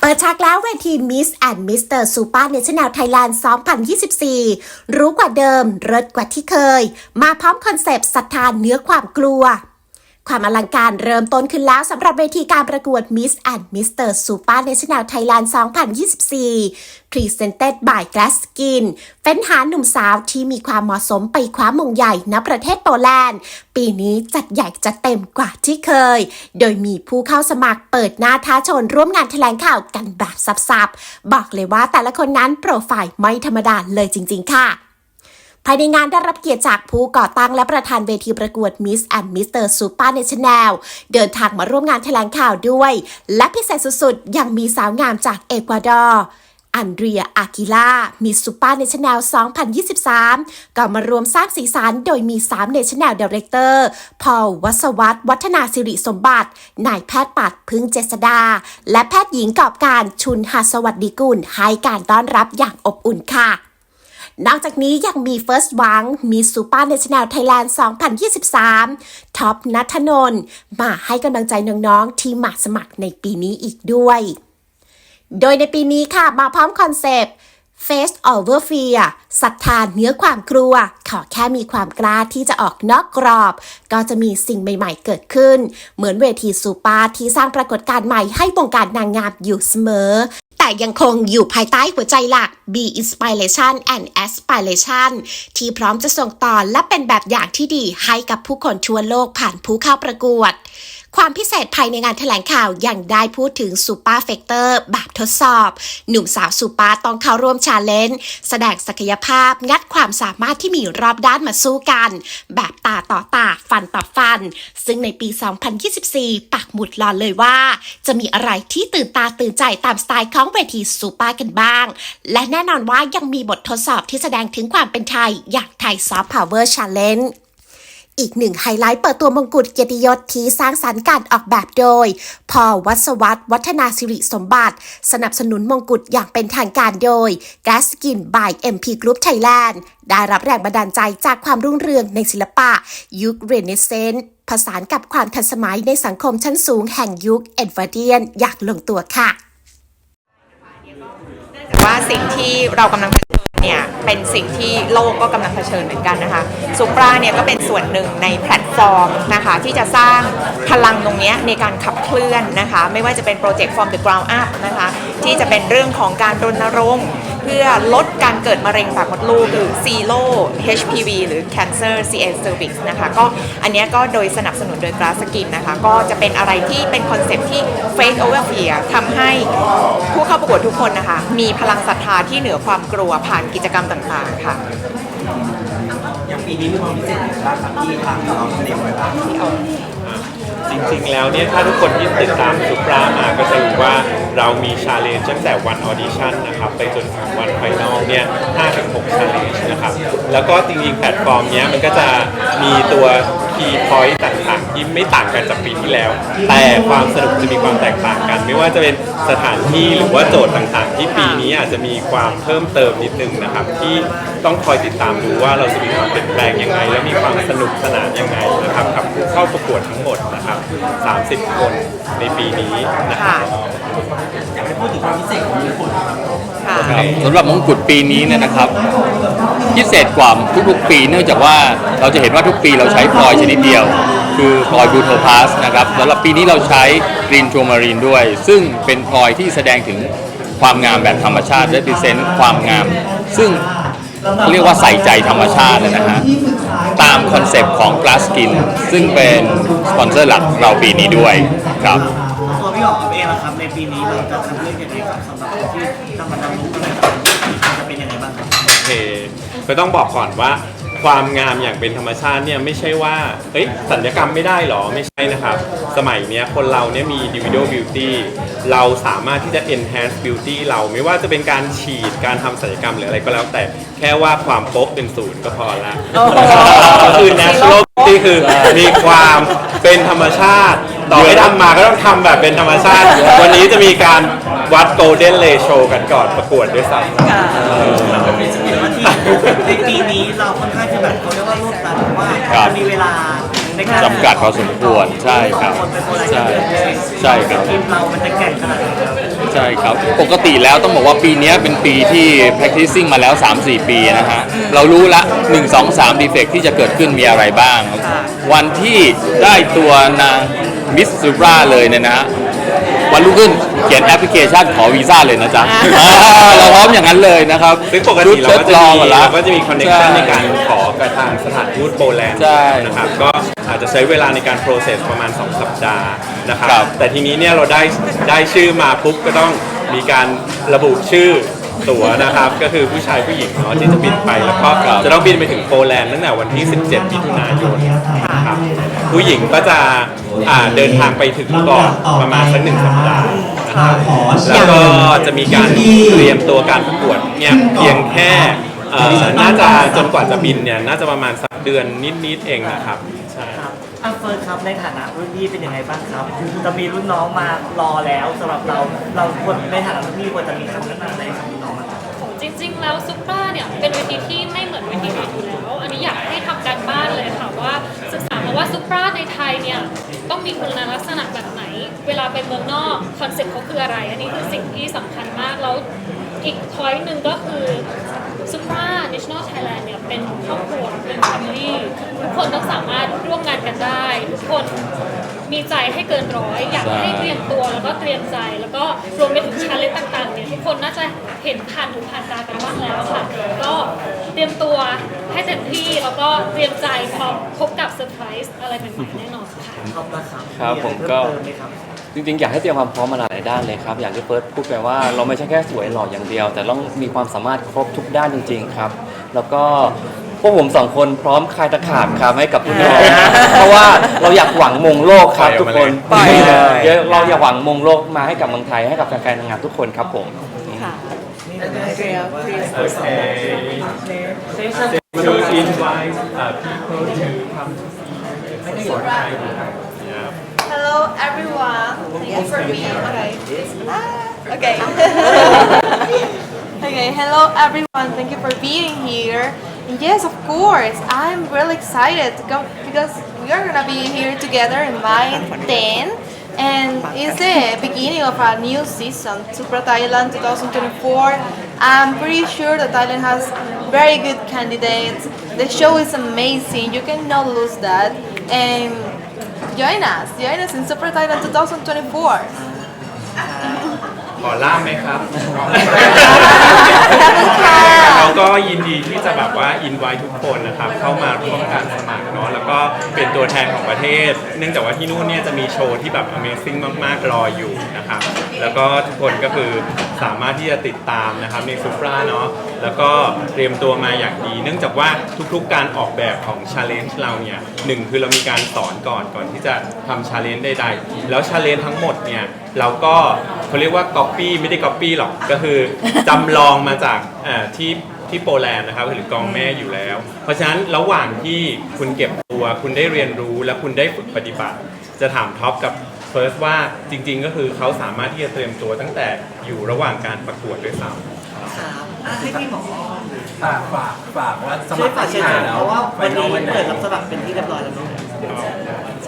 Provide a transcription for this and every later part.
เปิดฉากแล้วเวที Miss and Mr. Super National Thailand 2024 รู้กว่าเดิมเริดกว่าที่เคย มาพร้อมคอนเซปต์ศรัทธาเนื้อความกลัว ความอลังการเริ่มต้นขึ้นแล้วสำหรับเวทีการประกวด Miss and Mr. Super National Thailand 2024 Presented by Glasskin เฟ้นหาหนุ่มสาวที่มีความเหมาะสมไปคว้ามงใหญ่ณประเทศโปแลนด์ ปีนี้จัดใหญ่จัดเต็มกว่าที่เคย โดยมีผู้เข้าสมัครเปิดหน้าท้าชนร่วมงานแถลงข่าวกันแบบสับๆบอกเลยว่าแต่ละคนนั้นโปรไฟล์ไม่ธรรมดาเลยจริง ๆ ค่ะ ภายในงานได้รับเกียรติจากผู้ก่อตั้งและประธานเวทีประกวด Miss and Mr. Super National เดินทางมาร่วมงานแถลงข่าวด้วย และพิเศษสุดๆ ยังมีสาวงามจากเอกวาดอร์อันเดรีย อากิล่ามิสซูเปอร์เนชั่นแนล 2023 ก็มารวมสร้างสีสันโดยมี 3 เนชั่นแนลดีเรคเตอร์ พอล วัศวัตวัฒนาสิริสมบัติ นายแพทย์ปัดพึ่งเจษดา และแพทย์หญิงกอบการชุนหัสวัสดิกุลให้การต้อนรับอย่างอบอุ่นค่ะ นอกจากนี้ยังมี First หวังมีซูเปอร์เนชั่นแนลไทยแลนด์ 2023 ท็อปนัทนนท์มาให้กำลังใจน้องๆ ที่มาสมัครในปีนี้อีกด้วย โดยในปีนี้ค่ะ มาพร้อมคอนเซปต์ Face Over Fear ศรัทธาเหนื้อความกลัว ขอแค่มีความกล้าที่จะออกนอกกรอบ ก็จะมีสิ่งใหม่ ๆ เกิดขึ้น เหมือนเวทีซูเปอร์ที่สร้างปรากฏการณ์ใหม่ให้วงการนางงามอยู่เสมอ แต่ยังคงอยู่ภายใต้หัวใจหลัก Be Inspiration and Aspiration ที่พร้อมจะส่งต่อและเป็นแบบอย่างที่ดีให้กับผู้คนทั่วโลกผ่านผู้เข้าประกวด ความพิเศษภายในงานแถลงข่าวยังได้พูดถึงซูเปอร์เฟกเตอร์แบบทดสอบ หนุ่มสาวซูเปอร์ต้องเข้าร่วมชาเลนจ์แสดงศักยภาพงัดความสามารถที่มีรอบด้านมาสู้กัน แบบตาต่อตาฟันต่อฟัน ซึ่งในปี 2024 ปักหมุดรอเลยว่า จะมีอะไรที่ตื่นตาตื่นใจตามสไตล์ของเวทีซูเปอร์กันบ้าง และแน่นอนว่ายังมีบททดสอบที่แสดงถึงความเป็นไทยอย่างไทยซอฟต์พาวเวอร์ชาเลนจ์ อีกหนึ่งไฮไลท์เปิดตัวมงกุฎเกียรติยศที่สร้างสรรค์การออกแบบโดยพอวัศวัตวัฒนาสิริสมบัติ สนับสนุนมงกุฎอย่างเป็นทางการโดย g a s k i n by MP Group Thailand ได้รับแรงบันดาลใจจากความรุ่งเรืองในศิลปะ ยุคเรเนเซนส์ผสานกับความทันสมัยในสังคมชั้นสูงแห่งยุคเอ็ดวาเดียนอย่างลงตัวค่ะ ว่าสิ่งที่เรากำลังเผชิญ เนี่ยเป็นสิ่งที่โลกก็กำลังเผชิญเหมือนกันนะคะซูปราเนี่ยก็เป็นส่วนหนึ่งในแพลตฟอร์มนะคะที่จะสร้างพลังตรงนี้ในการขับเคลื่อนนะคะไม่ว่าจะเป็นโปรเจกต์ from the ground up นะคะที่จะเป็นเรื่องของการรณรงค์เพื่อลดการเกิดมะเร็งปากมดลูกหรือ Zero HPV หรือ Cancer CA Cervix นะคะก็อันนี้ก็โดยสนับสนุนโดย Glass Skin นะคะก็จะเป็นอะไรที่เป็นคอนเซปที่ Face Over Fear ทำให้ผู้เข้าประกวดทุกคนนะคะมีพลังศรัท ธาที่เหนือความกลัวผ่านกิจกรรมต่างๆค่ะ อย่างปีนี้มีความพิเศษอย่างไรบ้างครับที่ทางเราเตรียมไว้บ้างจริงๆ แล้วเนี่ยถ้าทุกคนที่ติดตามซุปรามาก็จะรู้ว่าเรามีชาเลนจ์ตั้งแต่วันออดิชั่นนะครับไปจนถึงวันไฟนอลเนี่ย5-6ชาเลนจ์นะครับ แล้วก็จริงๆ แพลตฟอร์มเนี้ยมันก็จะมีตัว คีย์พอยต์ต่างๆที่ไม่ต่างกันจากปีที่แล้ว แต่ความสนุกจะมีความแตกต่างกัน ไม่ว่าจะเป็นสถานที่หรือว่าโจทย์ต่างๆ ที่ปีนี้อาจจะมีความเพิ่มเติมนิดนึงนะครับ ที่ต้องคอยติดตามดูว่าเราจะมีความเปลี่ยนแปลงยังไง และมีความสนุกสนานยังไงนะครับกับผู้เข้าประกวดทั้งหมดนะครับ 30 คนในปีนี้นะครับอยากให้พูดถึงความพิเศษของมงกุฎครับค่ะครับสำหรับมงกุฎปีนี้เนี่ยนะครับ พิเศษกว่าทุกๆ ปีเนื่องจากว่าเราจะเห็นว่าทุกปีเราใช้พลอยชนิดเดียว คือพลอยบูโทพาสนะครับสำหรับปีนี้เราใช้กรีนทัวมารีนด้วย ซึ่งเป็นพลอยที่แสดงถึงความงามแบบธรรมชาติและดิเซนต์ความงาม ซึ่งเรียกว่าใส่ใจธรรมชาตินะฮะตามคอนเซปต์ของ Glass Skin ซึ่งเป็นสปอนเซอร์หลักเราปีนี้ด้วยครับตัวพี่อ๋อเองนะครับในปีนี้เราจะทำเรื่องยังไง ก็ต้องบอกก่อนว่า ความงามอย่างเป็นธรรมชาติเนี่ยไม่ใช่ว่าเอ้ยสัญญกรรมไม่ได้หรอไม่ใช่นะครับ สมัยเนี้ยคนเราเนี่ยมี individual beauty เราสามารถที่จะ enhance beauty เราไม่ว่าจะเป็นการฉีดการทำศัลยกรรมหรืออะไรก็แล้วแต่แค่ว่าความโป๊ะเป็นศูนย์ก็พอละก็คือ natural beauty คือมีความเป็นธรรมชาติ ต่อให้ทำมาก็ต้องทำแบบเป็นธรรมชาติ วันนี้จะมีการวัด golden ratio กันก่อนประกวดด้วยซ้ำเรา ในปีนี้เราค่อนข้างจะแบบเขาเรียกว่ารวบรัดว่าครับจะมีเวลาในการจำกัดพอสมควรใช่ครับคนเป็นคนละใช่อย่างเลยใช่ครับ ทีมเรามันจะแข่งขนาดไหนครับใช่ครับ ปกติแล้วต้องบอกว่าปีเนี้ยเป็นปีที่ practicing มาแล้ว 3-4 ปีนะฮะ เรารู้ละ 1 2 3 defect ที่จะเกิดขึ้นมีอะไรบ้าง วันที่ได้ตัวนางมิสซูราเลยเนี่ยนะฮะ วันรุ่งขึ้นเขียนแอปพลิเคชันขอวีซ่าเลยนะจ๊ะอ่าเราพร้อมอย่างนั้นเลยนะครับซึ่งปกติเราก็จะชุดทดลองมีหมดแล้วเราก็จะมีคอนเนคชันช่ในการขอกระทางสถานทูตโปแลนด์ใช่ นะครับก็อาจจะใช้เวลาในการ process ประมาณ 2 สัปดาห์นะครับครับ แต่ทีนี้เนี่ยเราได้ได้ชื่อมาปุ๊บก็ต้องมีการระบุชื่อ ตั๋วนะครับ ก็คือผู้ชายผู้หญิงเนาะที่จะบินไปแล้วก็จะต้องบินไปถึงโปแลนด์ตั้งแต่วันที่ 17 มิถุนายนนะครับผู้หญิงก็จะอ่าเดินทางไปถึงก่อนประมาณสักหนึ่งสัปดาห์นะครับแล้วก็จะมีการเตรียมตัวการประกวดเนี่ยเพียงแค่เอ่อน่าจะจนกว่าจะบินเนี่ยน่าจะประมาณสักเดือนนิดๆเองนะครับใช่ ครับอะเฟิร์นครับในฐานะรุ่นพี่เป็นยังไงบ้างครับจะมีรุ่นน้องมารอแล้วสำหรับเรา เราควรในฐานะรุ่นพี่ควรจะมีคำแนะนำอะไรครับ ริง ๆ แล้วซุปเปอร์เนี่ยเป็นเวทีที่ไม่เหมือนเวทีอื่นอยู่แล้ว อันนี้อยากให้ทำการบ้านเลยค่ะว่าศึกษามาว่าซุปเปอร์ในไทยเนี่ยต้องมีคุณลักษณะแบบไหน เวลาไปเมืองนอกคอนเซ็ปต์เขาคืออะไร อันนี้คือสิ่งที่สำคัญมากแล้วอีกพอยต์หนึ่งก็คือซุปเปอร์ National Thailand เนี่ยเป็นครอบครัวเป็นแฟมิลี่ทุกคนต้องสามารถร่วมงานกันได้ ทุกคน มีใจให้เกินร้อย อยากให้เตรียมตัวแล้วก็เตรียมใจ แล้วก็รวมไปถึงชาเลนจ์ต่างๆเนี่ยทุกคนน่าจะเห็นผ่านหูผ่านตากันบ้างแล้วค่ะ ก็เตรียมตัวให้เต็มที่แล้วก็เตรียมใจพร้อมพบกับเซอร์ไพรส์อะไรใหม่ๆแน่นอนค่ะขอบคุณครับครับอะไผมก็เพิ่เติไหมครับจริงๆ อยากให้เตรียมความพร้อมมาหลายด้านเลยครับ อย่างที่เฟิร์สพูดไปว่าเราไม่ใช่แค่สวยหล่ออย่างเดียว แต่ต้องมีความสามารถครบทุกด้านจริง ๆ ครับ แล้วก็ วกผมสองคนพร้อมคลายตะขาบครับให้กับทุกคนเพราะว่าเราอยากหวังมงโลกครับทุกคนปล่อยเลย เดี๋ยวเราอยากหวังมงโลกมาให้กับเมืองไทยให้กับแฟนๆนางงามทุกคนครับผมนี่จะให้เป็นแบบว่าเฟิร์นสองเซสชั่น to invite uh, people to come to see for Thai. Yeah. Hello everyone. Thank you for being okay. Ah, okay. okay. Hello everyone. Thank you for being here. Yes, of course. I'm really excited to come because we are gonna be here together in my 10. And it's the beginning of a new season, Super Thailand 2024. I'm pretty sure that Thailand has very good candidates. The show is amazing. You cannot lose that. And join us. Join us in Super Thailand 2024. ขอล่ามไหมครับขอบคุณค่ะเราก็ยินดีที่จะแบบว่าอินไว้ทุกคนนะครับ เข้ามาร่วมการสมัครเนาะแล้วก็เป็นตัวแทนของประเทศ เนื่องจากว่าที่นู่นเนี่ยจะมีโชว์ที่แบบ Amazing มากๆรออยู่นะครับ แล้วก็ทุกคนก็คือสามารถที่จะติดตามนะครับในซูปราเนาะแล้วก็เตรียมตัวมาอย่างดี เนื่องจากว่าทุกๆการออกแบบของ Challenge เราเนี่ยหนึ่งคือเรามีการสอนก่อนก่อนที่จะทำ Challenge ใดๆแล้ว Challenge ทั้งหมดเนี่ยเราก็ เขาเรียกว่า Copy ไม่ได้ Copy หรอก ก็คือจำลองมาจากเอ่อที่ที่โปแลนด์นะครับหรือกองแม่อยู่แล้ว เพราะฉะนั้นระหว่างที่คุณเก็บตัว คุณได้เรียนรู้และคุณได้ฝึกปฏิบัติ จะถามท็อปกับเฟิร์สว่าจริง ๆ ก็คือเขาสามารถที่จะเตรียมตัวตั้งแต่อยู่ระหว่างการประกวดด้วยซ้ครับอะให้พี่หมอฝากฝากฝากว่าสช่มัวยครฝากเชิญที่ชไหนวนแล้วเพราะว่าวันนี้ไปน้องเปิดรับสมัครเป็นที่เรียบร้อยแล้วเนอะ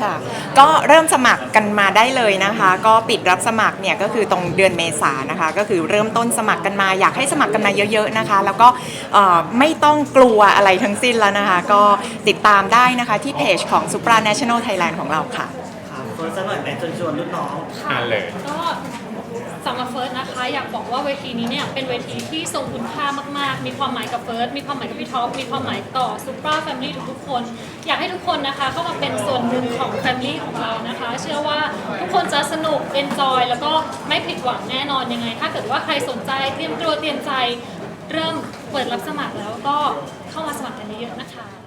ค่ะก็เริ่มสมัครกันมาได้เลยนะคะ ก็ปิดรับสมัครเนี่ยก็คือตรงเดือนเมษายนนะคะ ก็คือเริ่มต้นสมัครกันมาอยากให้สมัครกันมาเยอะ ๆนะคะ แล้วก็เอ่อไม่ต้องกลัวอะไรทั้งสิ้นแล้วนะคะ ก็ติดตามได้นะคะที่เพจของ Supra National Thailand ของเราค่ะครับเฟิร์สสักหน่อยแหมชวนชวนรุ่นน้องำอ่านเลย ก็ สำหรับเฟิร์สนะคะ อยากบอกว่าเวทีนี้เนี่ยเป็นเวทีที่ทรงคุณค่ามาก ๆ มีความหมายกับเฟิร์สมีความหมายกับพี่ท็อปมีความหมายต่อซูเปอร์แฟมิลี่ทุกๆคน อยากให้ทุกคนนะคะเข้ามาเป็นส่วนหนึ่งของแฟมิลี่ของเรานะคะ เชื่อว่าทุกคนจะสนุกเอนจอยแล้วก็ไม่ผิดหวังแน่นอนยังไง ถ้าเกิดว่าใครสนใจเตรียมตัวเตรียมใจ เริ่มเปิดรับสมัครแล้วก็เข้ามาสมัครกันเยอะๆนะคะ